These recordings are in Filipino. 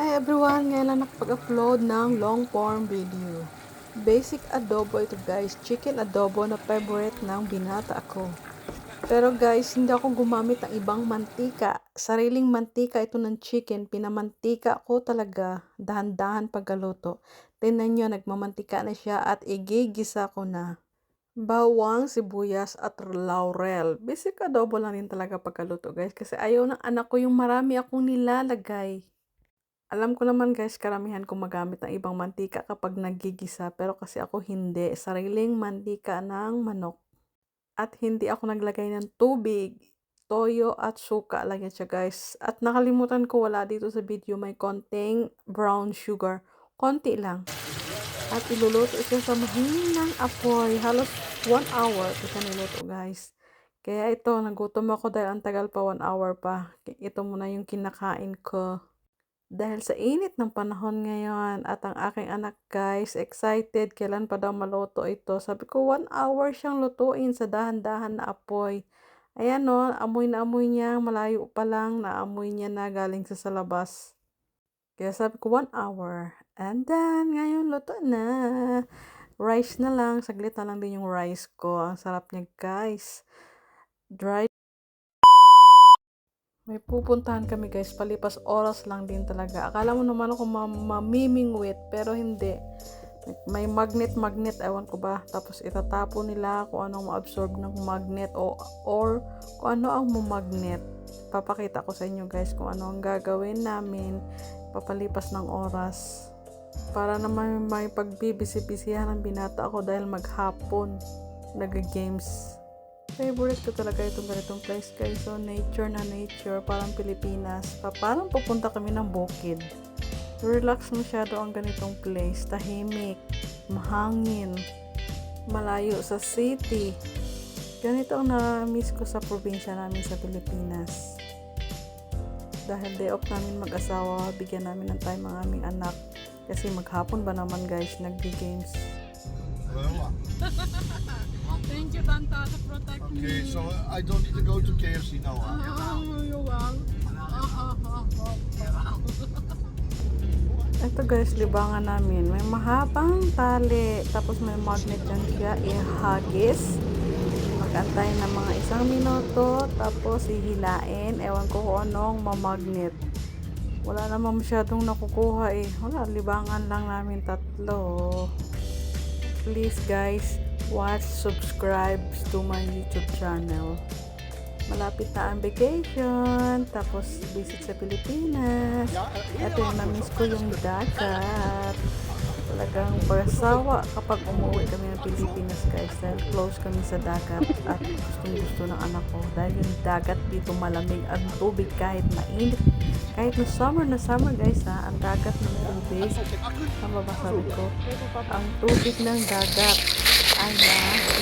Hi everyone! Ngayon lang nakapag-upload ng long form video. Basic adobo ito guys. Chicken adobo na favorite ng binata ako. Pero guys, hindi ako gumamit ng ibang mantika. Sariling mantika ito ng chicken. Pinamantika ko talaga. Dahan-dahan pagkaluto. Tingnan nyo, nagmamantika na siya at igigisa ko na. Bawang, sibuyas at laurel. Basic adobo lang din talaga pagkaluto guys. Kasi ayaw ng anak ko yung marami akong nilalagay. Alam ko naman guys, karamihan kong magamit ng ibang mantika kapag nagigisa. Pero kasi ako hindi. Sariling mantika ng manok. At hindi ako naglagay ng tubig, toyo at suka lang yan siya guys. At nakalimutan ko wala dito sa video may konting brown sugar. Konti lang. At iluluto siya sa mahinang apoy. Halos 1 hour ito niluto guys. Kaya ito, nagutom ako dahil ang tagal pa 1 hour pa. Ito muna yung kinakain ko. Dahil sa init ng panahon ngayon at ang aking anak guys, excited kailan pa daw maluto ito. Sabi ko, 1 hour siyang lutuin sa dahan-dahan na apoy. Ayan no, amoy na amoy niya, malayo pa lang, naamoy niya na galing sa sa labas. Kaya sabi ko, 1 hour. And then, ngayon luto na. Rice na lang, saglit na lang din yung rice ko. Ang sarap niya guys. Dry may pupuntahan kami guys, palipas oras lang din talaga. Akala mo naman ako ma- mamimingwit, pero hindi. May magnet-magnet, ewan ko ba. Tapos itatapo nila kung anong ma-absorb ng magnet o or kung ano ang magnet. Papakita ko sa inyo guys kung ano ang gagawin namin papalipas ng oras. Para naman may pagbibisi-bisihan ng binata ako dahil maghapon nag-games. Favorite ko talaga itong ganitong place guys. So, nature na nature, parang Pilipinas. Pa parang pupunta kami ng bukid. Relax masyado ang ganitong place. Tahimik, mahangin, malayo sa city. Ganito ang na-miss ko sa probinsya namin sa Pilipinas. Dahil day off namin mag-asawa, bigyan namin ng time ang aming anak. Kasi maghapon ba naman guys, nagdi-games. Well, Thank you, Tanta, to protect okay, me. so I don't need to go to KFC now. Huh? Oh, you're welcome. Ito guys, libangan namin. May mahabang tali. Tapos may magnet dyan siya. Ihagis. Magantay ng mga isang minuto. Tapos hihilain. Ewan ko kung anong mamagnet. Wala naman masyadong nakukuha eh. Wala, libangan lang namin tatlo. Please guys, watch, subscribe to my YouTube channel. Malapit na ang vacation. Tapos visit sa Pilipinas. Ito yung namiss ko yung dagat. Talagang pagsawa kapag umuwi kami ng Pilipinas guys dahil close kami sa dagat at gustong gusto ng anak ko. Dahil yung dagat dito malamig ang tubig kahit mainit kahit na summer na summer guys ha ang dagat ng tubig. Ang mabasabi ko ang tubig ng dagat ay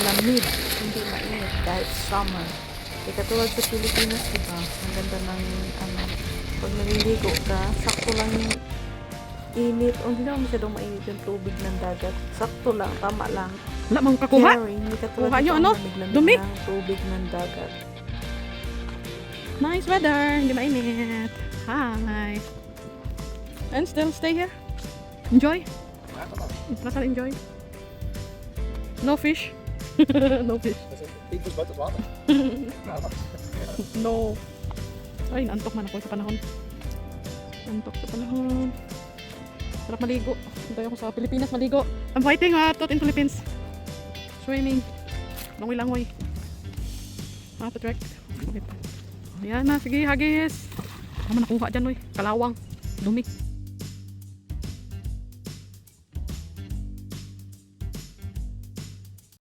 malamig hindi mainit kahit summer. Eh, katulad sa Pilipinas diba ang ganda ng ano pag naliligo ka sakto lang yung init o hindi naman masyadong mainit yung tubig ng dagat sakto lang, tama lang Wala mong kakuha? Carry, hindi Kuha nyo, ano? Dumi? ng tubig ng dagat Nice weather. Hindi mainit. Hi. And still stay here. Enjoy. Masal enjoy. No fish. no fish. No. Ay, naantok man ako sa panahon. Antok sa panahon. Sarap maligo. Hintay ako sa Pilipinas maligo. I'm fighting uh, out in Philippines. Swimming. Langoy langoy. Ah. Okay pa. Ayan na, sige, hagis. Ano nakuha dyan, oy. Kalawang. Dumi.